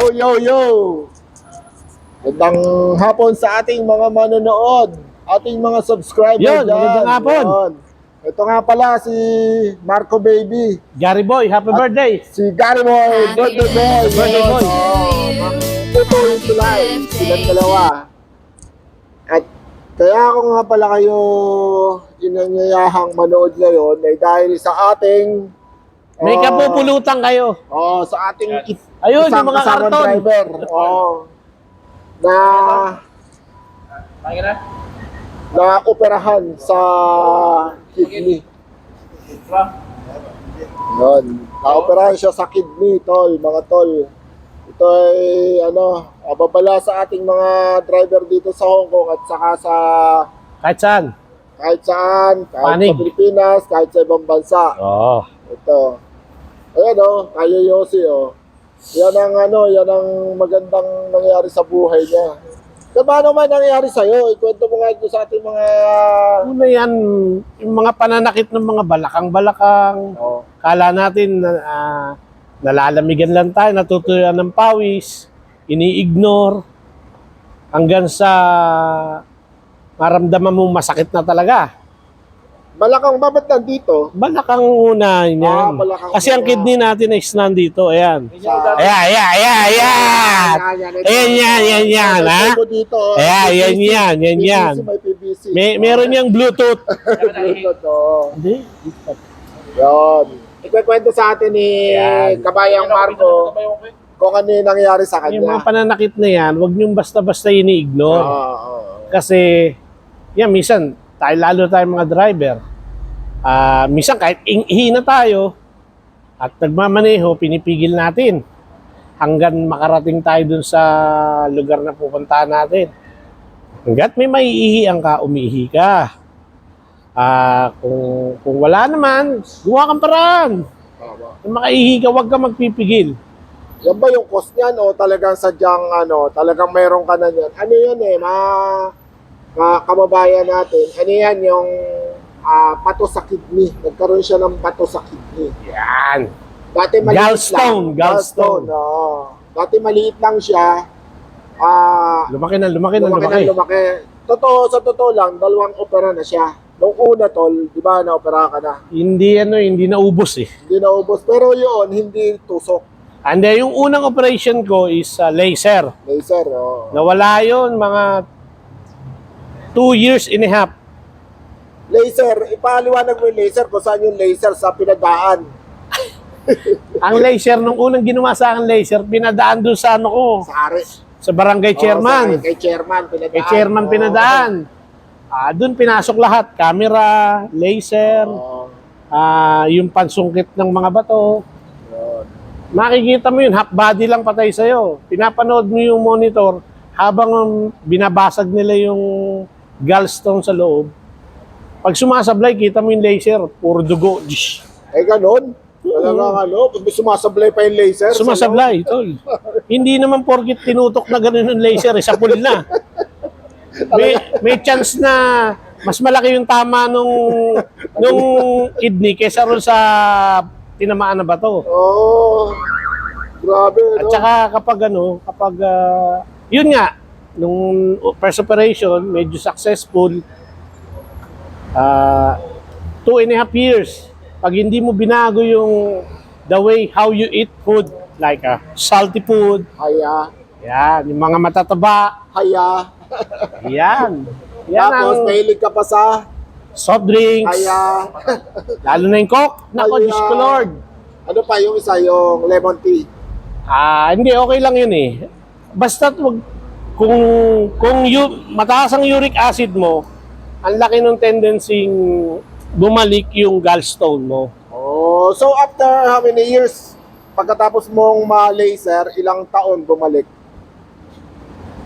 Yo, yo, yo! Magandang hapon sa ating mga manonood, ating mga subscribers Yun, magandang hapon. Yun. Ito nga pala si Marco Baby, Gary Boy, happy birthday! si Gary Boy, birthday boy. Birthday boy. Ito yung tulay, silang dalawa. At kaya ako nga pala kayo inanyayahang manood ngayon ay dahil sa ating May ah, kapupulutan kayo. Oh, sa ating it- Ayun, isang yung mga karton. driver. Oh. Na na operahan sa kidney. Yun. Na-operahan siya sa kidney, tol, mga tol. Ito ay, ano, babala sa ating mga driver dito sa Hong Kong at saka sa Kahit saan. kahit saan, kahit Panig. sa Pilipinas, kahit sa ibang bansa. Oo. Ito. Ayan o, kayo Yossi o. Yan ang ano, yan ang magandang nangyari sa buhay niya. So, paano man nangyari sa'yo? Ikwento mo nga ito sa ating mga... Una yan, yung mga pananakit ng mga balakang-balakang. Oh. Kala natin na ah, nalalamigan lang tayo, natutuyuan ng pawis, ini-ignore, hanggang sa maramdaman mo masakit na talaga. Malakang babat nandito. Balakang una Ah, yan. balakang Kasi ang una. kidney natin is nandito. Ayan. Sa... Ayan, ayan, ayan, ayan. Ayan yan, yan yan, ha? Ito dito, oh. Ayan, yan PVC. yan, yan may PVC. May, meron yung Bluetooth. Bluetooth, oh. Hindi. Yun. Ikikwento sa atin ni Ayan. Kabayang Marco kung ano yung nangyari sa Yung mga kanya. pananakit na yan, huwag niyong basta-basta ini-ignore. Oo, oo. Kasi, yan, minsan, tayo, lalo tayo mga driver, ah minsan kahit inghi na tayo, at nagmamaneho, pinipigil natin hanggang makarating tayo dun sa lugar na pupuntahan natin. Hanggat may maiihian ka, umiihi ka. Ah, kung, kung wala naman, gumawa kang paraan. Tama. Kung makaihi ka, huwag ka magpipigil. Yan ba yung cost niyan o talagang sadyang ano, talagang mayroon ka na yan? Ano yun eh, mga, mga kababayan natin, ano yan yung ah, pato sa kidney. Nagkaroon siya ng pato sa kidney. Yan. Dati maliit Gallstone, lang. gallstone. oo. Dati maliit lang siya. Ah, Lumaki na, lumaki na, lumaki lumaki. na lumaki. Totoo, sa totoo lang, dalawang opera na siya. Nung una, tol, di ba, na-opera ka na. Hindi ano, hindi naubos eh. Hindi naubos. Pero yun, hindi tusok. And then, yung unang operation ko is uh, laser. Laser, oh. Nawala yon mga two years and a half. Laser, ipaliwanag mo yung laser kung saan yung laser sa pinagdaan. Ang laser, nung unang ginawa sa akin laser, pinadaan doon sa ano ko, Sa ari. sa barangay chairman. Oh, sa- kay chairman, pinadaan. Kay chairman Oh. pinadaan. Ah, doon pinasok lahat. Camera, laser, Oh, ah, yung pansungkit ng mga bato. yun. Makikita mo yun, half body lang patay sa'yo. Pinapanood mo yung monitor habang um, binabasag nila yung gallstone sa loob. Pag sumasablay, kita mo yung laser, puro dugo. Dish. Eh, ganun. Talagang ano, pag sumasablay pa yung laser. sa Sumasablay, tol. Hindi naman porkit tinutok na ganun yung laser, eh, sapul na. May, may chance na mas malaki yung tama nung nung kidney kaysa ron sa tinamaan na bato. Oo. Grabe, At no? saka kapag ano, kapag ah, yun nga, nung first operation, medyo successful, ah two and a half years, pag hindi mo binago yung the way how you eat food, like ah, salty food, Haya. yan, yung mga matataba, Haya. yan. Yan Tapos, ang mahilig ka pa sa soft drinks, haya. lalo na yung coke. Nako, Haya. Diyos ko Lord. Ano pa yung isa, yung lemon tea. Ah, hindi okay lang 'yun eh. Basta wag kung kung yu, mataas ang uric acid mo, ang laki ng tendency bumalik yung gallstone mo. Oh, so after how many years pagkatapos mong ma-laser, ilang taon bumalik?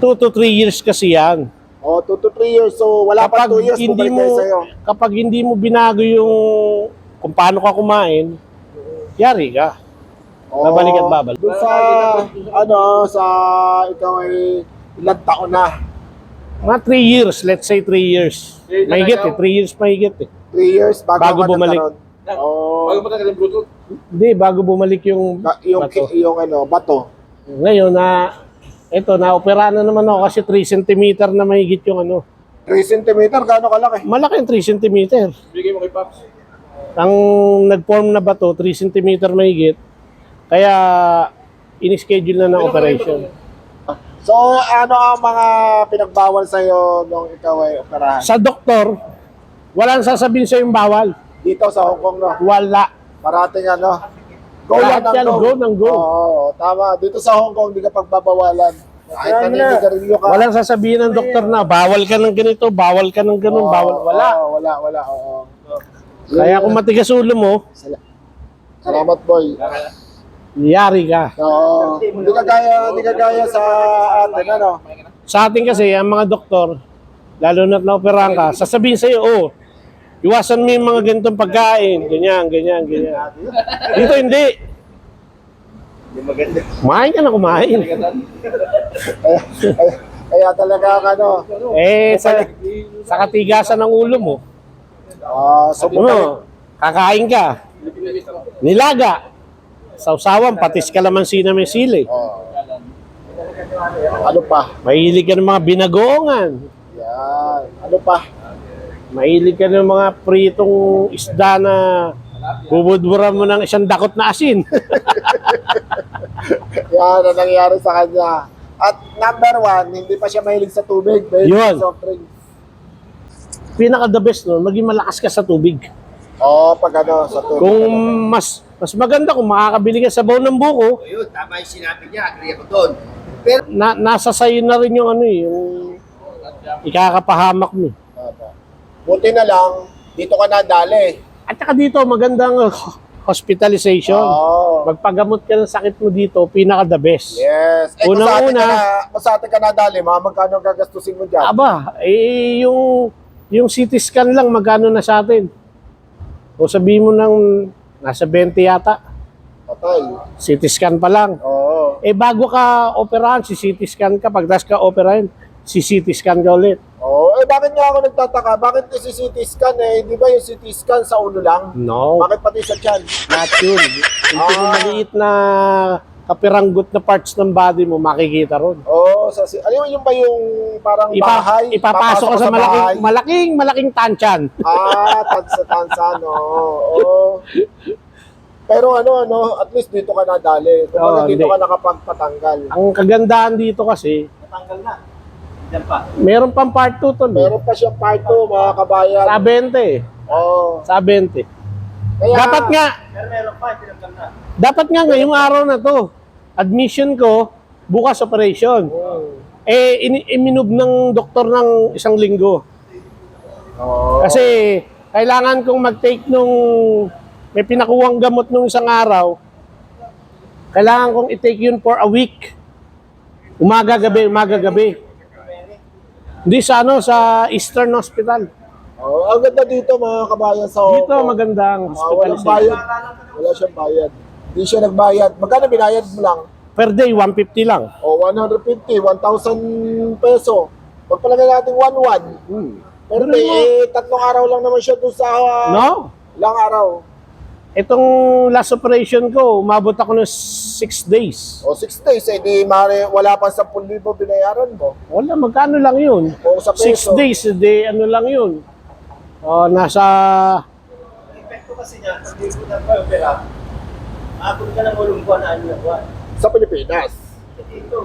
2 to 3 years kasi yan. Oh, 2 to 3 years. So wala pa 2 years hindi mo sa'yo. kapag hindi mo binago yung kung paano ka kumain, yari ka. Babalik at babalik. Doon sa, ano, sa ikaw ay ilang taon na? Mga 3 years, let's say 3 years. Mahigit eh, 3 years mahigit eh. 3 years bago, Bago bumalik. Oh, Bago pa tagal yung Bluetooth. Hindi, bago bumalik yung ka- yung, bato. yung ano, bato. Ngayon na, ito, na-opera na naman ako kasi 3 cm na mahigit yung ano. 3 cm, gaano kalaki? Malaki yung 3 cm. Bigay mo kay Pops. Ang nag-form na bato, 3 cm mahigit. Kaya, in-schedule na ng operation. So, ano ang mga pinagbawal sa'yo nung ikaw ay operahan? Sa doktor, walang sasabihin sa yung bawal. Dito sa Hong Kong, no? Wala. Parating ano? Go Lahat lang yan, ang go ng go. Oo, tama. Dito sa Hong Kong, hindi ka pagbabawalan. Kahit Ayan na. naninigarilyo ka. Walang sasabihin ng doktor na bawal ka ng ganito, bawal ka ng ganun, Oo, bawal. Wala. oo, wala, wala. Oo. Kaya kung matigas ulo mo, Salamat, boy. Yari ka. Oo. Hindi ka gaya, hindi ka gaya sa atin, ano? Sa atin kasi, ang mga doktor, lalo na't na-operahan ka, sasabihin sa'yo, oh, iwasan mo yung mga ganitong pagkain, ganyan, ganyan, ganyan. Dito hindi. Kumain ka na kumain. Kaya, kaya, kaya talaga, ano, Eh, sa, sa katigasan ng ulo mo, ah, so, ano, kakain ka, nilaga, sausawan, patis ka naman sina may sili. Oo. Ano pa? Mahilig ka ng mga binagoongan. Yan. Ano pa? Mahilig ka ng mga pritong isda na bubudburan mo ng isang dakot na asin. Yan ang nangyari sa kanya. At number one, hindi pa siya mahilig sa tubig. Mahilig Yun. sa soft drinks. Pinaka the best nun, maging malakas ka sa tubig. Oo, pag ano, sa tubig. Kung mas mas maganda kung makakabili ka sa baon ng buko, Ayun, tama yung sinabi niya. Agree ako doon. Pero na, nasa sayo na rin yung ano eh, yung ikakapahamak mo. eh. Tama. Buti na lang, dito ka nadali. At saka dito, magandang hospitalization. Oo. Magpagamot ka ng sakit mo dito, pinaka the best. Yes. Eh, kung sa atin Unang-una- ka na, kung sa atin ka nadali, mga magkano ang gagastusin mo dyan? Aba, eh, yung, yung CT scan lang, magkano na sa atin? O sabihin mo ng nasa 20 yata, Patay. CT scan pa lang. Oo. Eh, bago ka operahan, si CT scan ka. Pag das ka operahan, si CT scan ka ulit. Oo. Eh, bakit nga ako nagtataka? Bakit kasi CT scan eh? Di ba yung CT scan sa ulo lang? No, Bakit pati sa tiyan? not yun. Yung Ah. maliit na kapiranggot na parts ng body mo, makikita ron. Oo. sa, si- ano yun ba yung parang Ipa, bahay? ipapasok ka sa malaking, bahay? malaking, malaking tansyan. Ah, tansa tansa no. Oo. Pero ano ano, at least dito ka nadali. Kumbaga Oo, dito hindi. ka nakapagpatanggal. Ang kagandahan dito kasi, natanggal na. Diyan pa. meron pang part 2 to. Meron pa siyang part 2, mga kabayan. Sa 20. Oo. Sa 20. Kaya, Dapat nga, Pero meron pa, na. dapat nga ngayong araw na to, admission ko, bukas operation. Hmm. Eh, in- iminub ng doktor ng isang linggo. Oo. Kasi, kailangan kong mag-take nung, may pinakuwang gamot nung isang araw, kailangan kong i-take yun for a week. Umaga, gabi, umaga, gabi. Hindi sa ano, sa Eastern Hospital. Oo, ang ganda dito mga kabayan sa Hong Dito Kong. maganda ang Ah, walang hospitalization. bayad. Wala siyang bayad. Hindi siya nagbayad. Magkano binayad mo lang? Per day, 150 lang. O, 150, 1,000 peso. Pagpalagay natin 1,1. Hmm. Pero Pero mo- eh, tatlong araw lang naman siya doon sa... No? Ilang araw? Itong last operation ko, umabot ako ng 6 days. O, 6 days. Eh, di mare, wala pa 10,000 binayaran mo. Wala, magkano lang yun? O, sa 6 peso. days, di ano lang yun. Oh, nasa epekto kasi niya, pag di ko na pa opera, abot ka ng walong buwan na ano na buwan. Sa Pilipinas. Dito,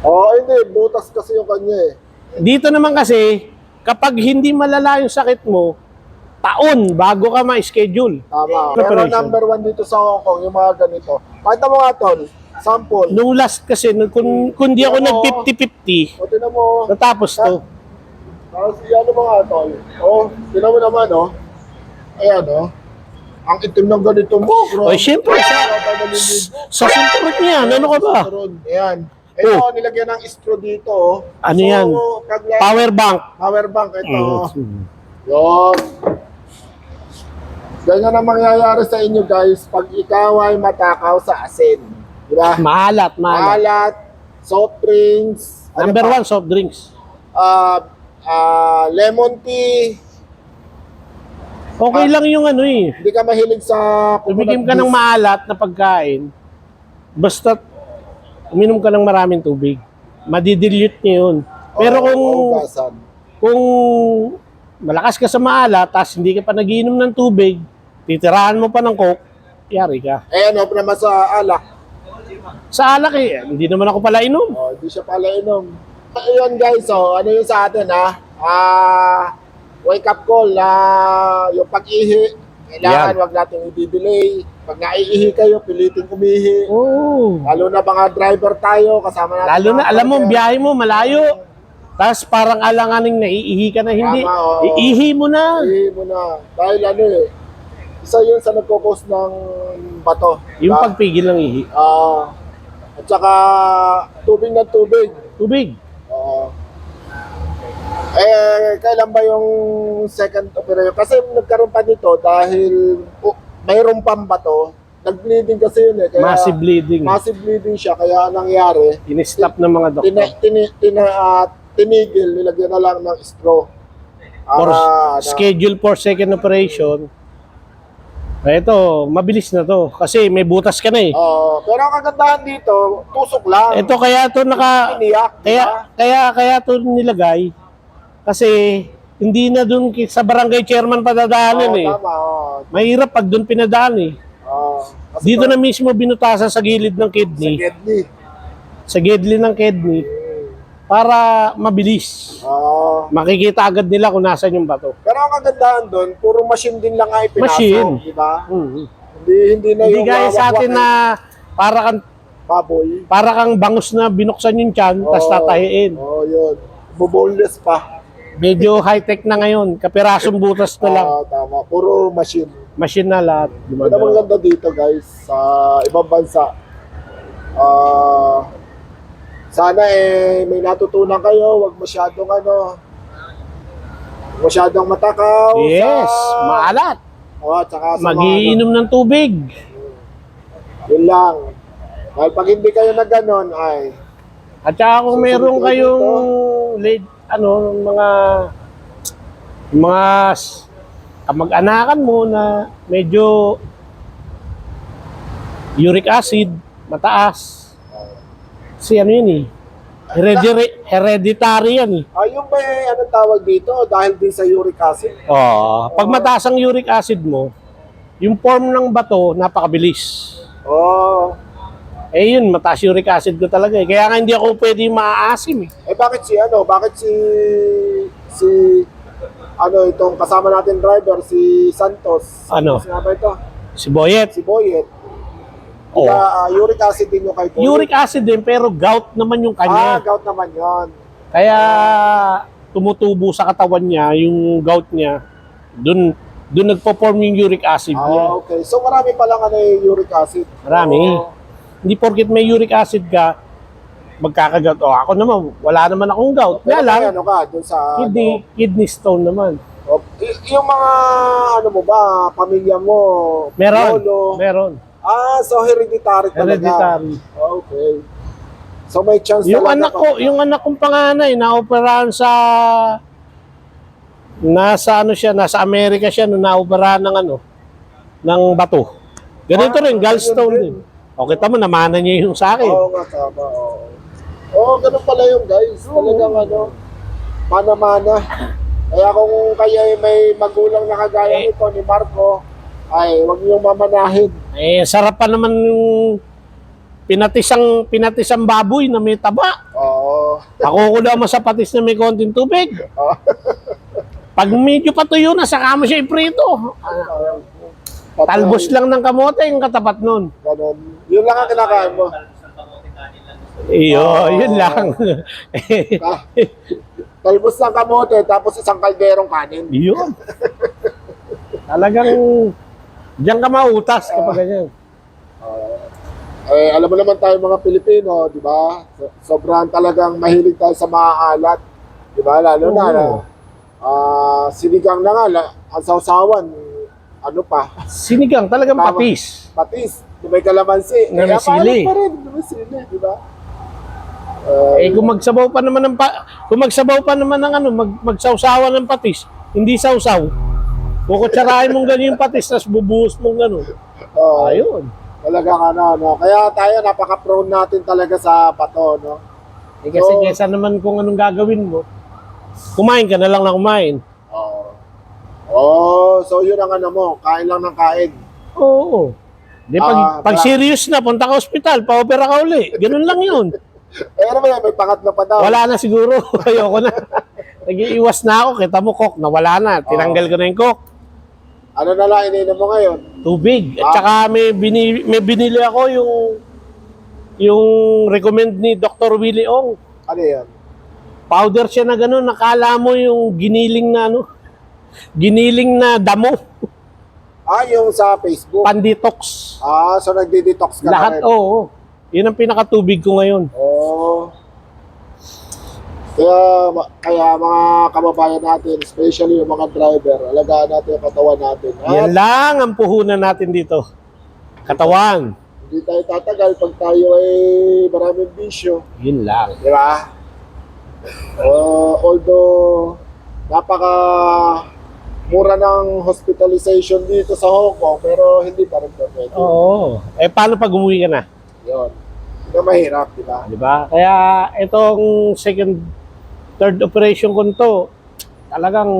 Oo, hindi. Butas kasi yung kanya eh. Dito naman kasi, kapag hindi malala yung sakit mo, taon bago ka ma-schedule. Tama. Pero Preparation. number one dito sa Hong Kong, yung mga ganito. Pakita mo nga, Tol. Sample. Nung last kasi, nung- kung, kung di ako Oo. nag-50-50, O, tinan mo. natapos to. Tapos, ano mga, Tol. O, tinan mo naman, o. Ayan, o. Ang itim ng ganito mo, bro. O, syempre, sa, sa sinturon niya, ano ka ba? Ayan. Ito, Oh. nilagyan ng straw dito, o. Ano yan? pag la- Power bank. Power bank, ito. Mm. Yun. Ganyan ang mangyayari sa inyo guys pag ikaw ay matakaw sa asin. Di ba? Maalat, maalat. Alat, soft drinks, ano Number pa? one, soft drinks. Ah, ah, lemon tea, Okay Ah. lang yung ano eh. hindi ka mahilig sa Tumigim ka coconut ng juice. maalat na pagkain. Basta uminom ka ng maraming tubig. Madidilute niya yun. Pero Oo, kung hugasan. kung malakas ka sa maalat, tapos hindi ka pa nagiinom ng tubig, titirahan mo pa ng coke, yari ka. Eh ano naman sa alak? Sa alak eh, hindi naman ako pala inom. Oh, hindi siya pala inom. Ayun guys, so ano yun sa atin ha? Ah, wake up call na yung pag-ihi. Kailangan Yan. wag natin i-delay. Pag naiihi kayo, pilitin umihi. Oo. Lalo na mga driver tayo, kasama natin. Lalo na, alam mo, driver. biyahe mo, malayo. Tapos parang alanganing naiihi ka na hindi. Tama, oo. Iihi mo na. Ihi mo na. Dahil ano eh, isa yun sa nagkukos ng bato. Yung Diba? pagpigil ng ihi. Ah, at saka tubig na tubig. Tubig. Oo. Eh, kailan ba yung second operation? Kasi nagkaroon pa nito dahil oh, mayroong pang bato. Nag-bleeding kasi yun eh. Kaya, Massive bleeding. Massive bleeding siya. Kaya nangyari, In-stop ng mga tina, doktor. tini, tina, ah, tinigil, nilagyan na lang ng straw. For Para, ano, schedule for second operation. Ito, mabilis na to. Kasi may butas ka na eh. Oo. pero ang kagandahan dito, tusok lang. Ito kaya to naka... Iniyak, di Kaya, ba? kaya, kaya to nilagay. Kasi hindi na ki- sa barangay chairman padadaanan Oo, eh. Tama, oo. Mahirap pag dun pinadaan eh. Oo. Kasi Dito na mismo binutasan sa gilid ng Sa kidney. kidney. Sa gilid ng kidney. Para mabilis. Oo. Makikita agad nila kung nasan yung bato. Pero ang kagandahan doon, puro machine din lang ay pinasok, Machine. di ba? Mhm. Hindi hindi na Hindi yung gaya sa atin na para kang baboy. para kang bangus na binuksan yung tiyan tapos Oo. tatahiin. Oo, yun. Buboneless pa. Medyo high-tech na ngayon. Kapirasong butas na lang. Ah, tama. Puro machine. Machine na lahat. Ano ang ganda dito, guys, sa ibang bansa. Ah, sana eh may natutunan kayo, wag masyadong ano, wag masyadong matakaw. Yes, sa, maalat. Oh, tsaka sa mga- Magiinom ng tubig. Yun lang. Dahil pag hindi kayo na ganon, ay, At saka kung meron kayo kayong late, ano, mga mga s- kamag-anakan mo na medyo uric acid, mataas. Si ano yun eh. Hereditary, hereditary yan eh. ayun ba eh, anong tawag dito? Dahil din sa uric acid. Oo. Pag mataas ang uric acid mo, yung form ng bato, napakabilis. Oh, Eh yun, mataas uric acid ko talaga eh. Kaya nga hindi ako pwede maaasim eh. eh bakit si ano, bakit si, si, ano itong kasama natin driver, si Santos. Ano? Sinabi ito? Si Boyet. Si Boyet. Kaya ah, uric acid din yung kay Boyet. Uric acid din, pero gout naman yung Ah, kanya. gout naman yon. Kaya tumutubo sa katawan niya, yung gout niya, dun, dun nagpo-form yung uric acid niya. Ah, okay. So marami pa lang ano yung uric acid. Marami. Oo. Hindi porket may uric acid ka, magkakagout. O ako naman, wala naman akong gout. Kaya lang, ano ka, dun sa, kidney, kidney stone naman. ano, oh, yung mga, ano mo ba, pamilya mo, Meron. lolo. Meron. Ah, so hereditary talaga. Hereditary. Okay. So may chance Yung talaga anak ko, yung anak kong panganay, naoperahan sa nasa ano siya, nasa Amerika siya nung naoperahan ng ano, ng bato. Ganito Ah, rin, gallstone din. O kita mo, namana niya yung sa akin. Oo nga, tama. Oo, Oo, ganun pala yung guys. Talagang ano, mana-mana. Kaya kung kayo ay may magulang na kagaya Eh. nito ni Marco, ay huwag niyong mamanahin. Eh, sarap pa naman yung pinatisang, pinatisang baboy na may taba. Oo. Ako ko daw masapatis na may konting tubig. Oo. Pag medyo patuyo na, saka mo siya iprito. Ah. Talbos lang ng kamote yung katapat nun. Ganun. Yun lang ang kinakain mo. Iyo, Oh. yun lang. Ah, Talbos ng kamote, tapos isang kalderong kanin. Yun. Talagang diyan ka mautas kapag ganyan. Eh, alam mo naman tayo mga Pilipino, di ba? So- Sobrang talagang mahilig tayo sa maalat. Di ba? Lalo na, Oo. na ah, sinigang na nga, ang sausawan, ano pa, Sinigang, talagang Tama. patis. patis, di ba, kalamansi. Na may Kaya sili. pa rin, di ba, sili, di ba? Eh kung magsabaw pa naman ng pa, kung magsabaw pa naman ng ano, mag, magsawsawan ng patis, hindi sawsaw. Kukutsarahin mong ganyan yung patis, tapos bubuhos mong gano'n. Oo. Ayun. Talagang ano, no. Kaya tayo napaka-prone natin talaga sa bato, no. Eh, kasi So- kesa naman kung anong gagawin mo, kumain ka na lang na kumain. Oo. Oh, so yun ang ano mo, kain lang ng kain. Oo. Di, pag, Ah, pag serious na, punta ka ospital, pa-opera ka uli. Ganun lang yun. Eh, ano ba yan? May pangatlo pa daw. Wala na siguro. Ayoko na. Nag-iiwas na ako. Kita mo, coke, nawala na. Tinanggal ko na yung coke. Ano na lang ininom mo ngayon? Tubig. Ah. At saka may binili, may binili ako yung yung recommend ni Dr. Willie Ong. Ano yan? Powder siya na gano'n. Nakala mo yung giniling na ano. Giniling na damo. Ah, yung sa Facebook. Panditox. Ah, so nagdi-detox ka Lahat, na rin. oo. Yun ang pinakatubig ko ngayon. Oo. Kaya, ma- kaya mga kababayan natin, especially yung mga driver, alagaan natin ang katawan natin. Yan At lang ang puhunan natin dito. Katawan. hindi tayo tatagal pag tayo ay maraming bisyo. Yun lang. Di ba? Uh, although, napaka mura ng hospitalization dito sa Hong Kong, pero hindi pa rin pwede. Oo. Eh, paano pag umuwi ka na? Yun. Hindi na mahirap, di ba? Di ba? Kaya itong second, third operation ko to, talagang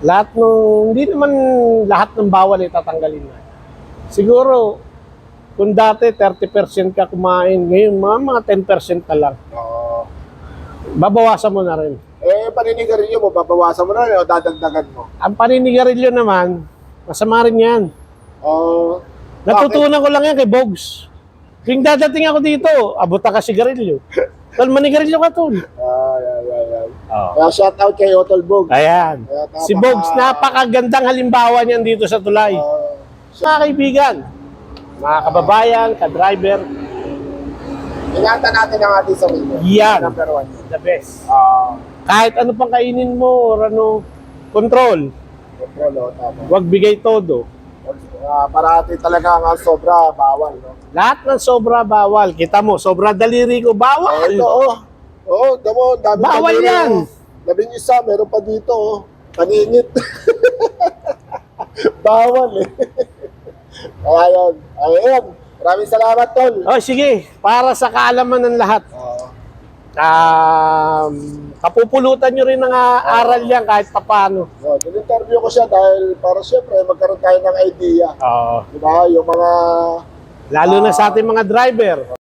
lahat ng, hindi naman lahat ng bawal ay tatanggalin na. Siguro, kung dati 30% ka kumain, ngayon mga, mga 10% na lang. Oo. Babawasan mo na rin. eh, paninigarilyo mo, babawasan mo na rin o dadagdagan mo. Ang paninigarilyo naman, masama rin yan. Oo. Natutunan ko lang yan kay Bogs. Yung dadating ako dito, abuta ka sigarilyo. Tol, manigarilyo ka, tol. Ay, ay, ay, ay. Oh. Kaya shout out kay Otol Bog. Ayan. Kaya napaka- Si Bogs, napakagandang halimbawa niyan dito sa tulay. Ah, Mga kaibigan, mga kababayan, ka-driver, ingatan natin ang ating sarili. Yan. Number one. the best. Ah, Kahit ano pang kainin mo or ano, control. control, oh, tama. Huwag bigay todo. Ah, para atin talaga ang sobra, bawal, no? Lahat ng sobra bawal. Kita mo, sobra daliri ko, bawal. ito, oh. Oo, oh, damo, dami Bawal dito, yan. oh. Labing isa, meron pa dito, oh. Paninit. bawal, eh. Kaya yun. Ayun. Maraming salamat, Tol. Oh, sige, para sa kaalaman ng lahat. Oo. Um, kapupulutan nyo rin ng ah, aral yan kahit papano. Oh, in-interview ko siya dahil para syempre magkaroon tayo ng idea. Oo. Di ba? Yung mga Lalo na sa ating mga driver.